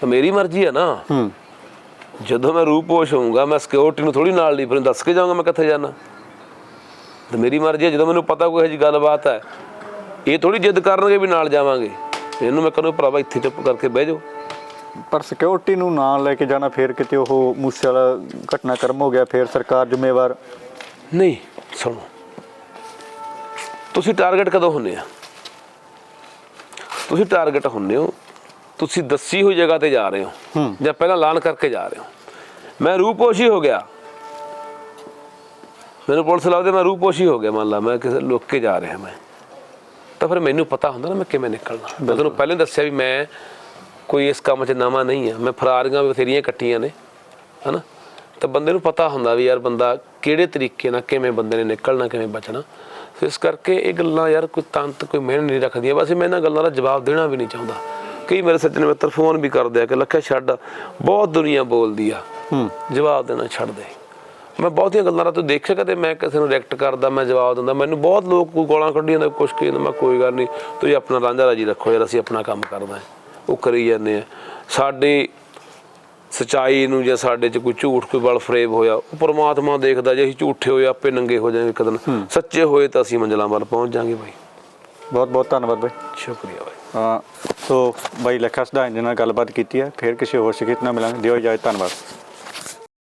ਤਾਂ ਮੇਰੀ ਮਰਜ਼ੀ ਹੈ ਨਾ। ਹੂੰ। ਜਦੋਂ ਮੈਂ ਰੂਪੋਸ਼ ਹੋਊਂਗਾ ਮੈਂ ਸਿਕਿਉਰਿਟੀ ਨੂੰ ਥੋੜੀ ਨਾਲ ਨਹੀਂ ਫਿਰ ਦੱਸ ਕੇ ਜਾਊਂਗਾ ਮੈਂ ਕਿੱਥੇ ਜਾਣਾ। ਤੇ ਮੇਰੀ ਮਰਜ਼ੀ ਹੈ ਜਦੋਂ ਮੈਨੂੰ ਪਤਾ ਕੋਈ ਇਹੋ ਜਿਹੀ ਗੱਲਬਾਤ ਹੈ ਇਹ ਥੋੜੀ ਜਿੱਦ ਕਰਨਗੇ ਵੀ ਨਾਲ ਜਾਵਾਂਗੇ। ਇਹਨੂੰ ਮੈਂ ਕਹਿੰਦਾ ਭਰਾਵਾ ਇੱਥੇ ਚੁੱਪ ਕਰਕੇ ਬਹਿ ਜਾਓ। ਪਰ ਸਿਕਿਉਰਿਟੀ ਨੂੰ ਨਾਲ ਲੈ ਕੇ ਜਾਣਾ ਫੇਰ ਕਿਤੇ ਉਹ ਮੂਸੇ ਵਾਲਾ ਘਟਨਾਕ੍ਰਮ ਹੋ ਗਿਆ ਫੇਰ ਸਰਕਾਰ ਜ਼ਿੰਮੇਵਾਰ। ਨਹੀਂ ਸੁਣੋ। ਤੁਸੀਂ ਟਾਰਗੇਟ ਕਦੋਂ ਹੁੰਨੇ ਆ? ਤੁਸੀਂ ਟਾਰਗੇਟ ਹੁੰਨੇ ਹੋ ਤੁਸੀਂ ਦੱਸੀ ਹੋਈ ਜਗ੍ਹਾ ਤੇ ਜਾ ਰਹੇ ਹੋ। ਜਾਂ ਪਹਿਲਾਂ ਐਲਾਨ ਕਰਕੇ ਜਾ ਰਹੇ ਹੋ। ਮੈਂ ਰੂਪੋਸ਼ੀ ਹੋ ਗਿਆ। ਮੈਨੂੰ ਪੁਲਿਸ ਲਾਉਂਦੇ ਮੈਂ ਰੂਪੋਸ਼ੀ ਹੋ ਗਿਆ ਮੰਨ ਲਾ ਮੈਂ ਕਿਸੇ ਲੁੱਕ ਕੇ ਜਾ ਰਿਹਾ ਮੈਂ। ਤਾਂ ਫਿਰ ਮੈਨੂੰ ਪਤਾ ਹੁੰਦਾ ਨਾ ਮੈਂ ਕਿਵੇਂ ਨਿਕਲਣਾ। ਮੈਂ ਤੁਹਾਨੂੰ ਪਹਿਲਾਂ ਦੱਸਿਆ ਵੀ ਮੈਂ ਕੋਈ ਇਸ ਕੰਮ 'ਚ ਨਵਾਂ ਨਹੀਂ ਆ ਮੈਂ ਫਰਾਰੀਆਂ ਬਥੇਰੀਆਂ ਕੱਟੀਆਂ ਨੇ ਹਨਾ? ਤਾਂ ਬੰਦੇ ਨੂੰ ਪਤਾ ਹੁੰਦਾ ਵੀ ਯਾਰ ਬੰਦਾ ਕਿਹੜੇ ਤਰੀਕੇ ਨਾਲ ਕਿਵੇਂ ਬੰਦੇ ਨੇ ਨਿਕਲਣਾ ਕਿਵੇਂ ਬਚਣਾ। ਸੋ ਇਸ ਕਰਕੇ ਇਹ ਗੱਲਾਂ ਯਾਰ ਕੋਈ ਤੰਤ ਕੋਈ ਮਿਹਨਤ ਨਹੀਂ ਰੱਖਦੀਆਂ। ਬਸ ਮੈਂ ਇਹਨਾਂ ਗੱਲਾਂ ਦਾ ਜਵਾਬ ਦੇਣਾ ਵੀ ਨਹੀਂ ਚਾਹੁੰਦਾ। ਕਈ ਮੇਰੇ ਸੱਜਣ ਮਿੱਤਰ ਫੋਨ ਵੀ ਕਰਦੇ ਆ ਕਿ ਲੱਖਾ ਛੱਡ ਬਹੁਤ ਦੁਨੀਆ ਬੋਲਦੀ ਆ। ਹੂੰ। ਜਵਾਬ ਦੇਣਾ ਛੱਡ ਦੇ। ਮੈਂ ਬਹੁਤੀਆਂ ਗੱਲਾਂ ਦਾ ਤੂੰ ਦੇਖਿਆ ਕਦੇ ਮੈਂ ਕਿਸੇ ਨੂੰ ਰਿਐਕਟ ਕਰਦਾ ਮੈਂ ਜਵਾਬ ਦਿੰਦਾ। ਮੈਨੂੰ ਬਹੁਤ ਲੋਕ ਕੋਈ ਗੋਲਾਂ ਕੱਢੀਆਂ ਦਾ ਕੁਛ ਕਹਿੰਦਾ ਮੈਂ ਕੋਈ ਗੱਲ ਨਹੀਂ ਤੁਸੀਂ ਆਪਣਾ ਰਾਂਝਾ ਰਾਜੀ ਰੱਖੋ ਯਾਰ ਅਸੀਂ ਆਪਣਾ ਕੰਮ ਕਰਦਾ ਹੈ। ਉਹ ਕਰੀ ਜਾਂਦੇ ਆ। ਸਾਡੇ ਸਚਾਈ ਨੂੰ ਜਾਂ ਸਾਡੇ 'ਚ ਕੋਈ ਝੂਠ ਕੋਈ ਬਲ ਫਰੇਬ ਹੋਇਆ ਉਹ ਪ੍ਰਮਾਤਮਾ ਦੇਖਦਾ ਜੇ ਅਸੀਂ ਝੂਠੇ ਹੋਏ ਆਪੇ ਨੰਗੇ ਹੋ ਜਾਵਾਂਗੇ ਇੱਕ ਦਿਨ। ਸੱਚੇ ਹੋਏ ਤਾਂ ਅਸੀਂ ਮੰਜ਼ਲਾਂ ਵੱਲ ਪਹੁੰਚ ਜਾਾਂਗੇ ਬਾਈ। ਬਹੁਤ ਬਹੁਤ ਧੰਨਵਾਦ ਬਾਈ। ਸ਼ੁਕਰੀਆ ਬਾਈ। ਹਾਂ ਸੋ ਬਾਈ ਲੱਖਾ ਸਦਾਨ ਜੀ ਨਾਲ ਗੱਲਬਾਤ ਕੀਤੀ ਹੈ ਫੇਰ ਕਿਸੇ ਹੋਰ ਸਿਖਿਤ ਨਾਲ ਮਿਲਾਂਗੇ। ਦਿਓ ਇਜਾਜ਼ਤ ਧੰਨਵਾਦ।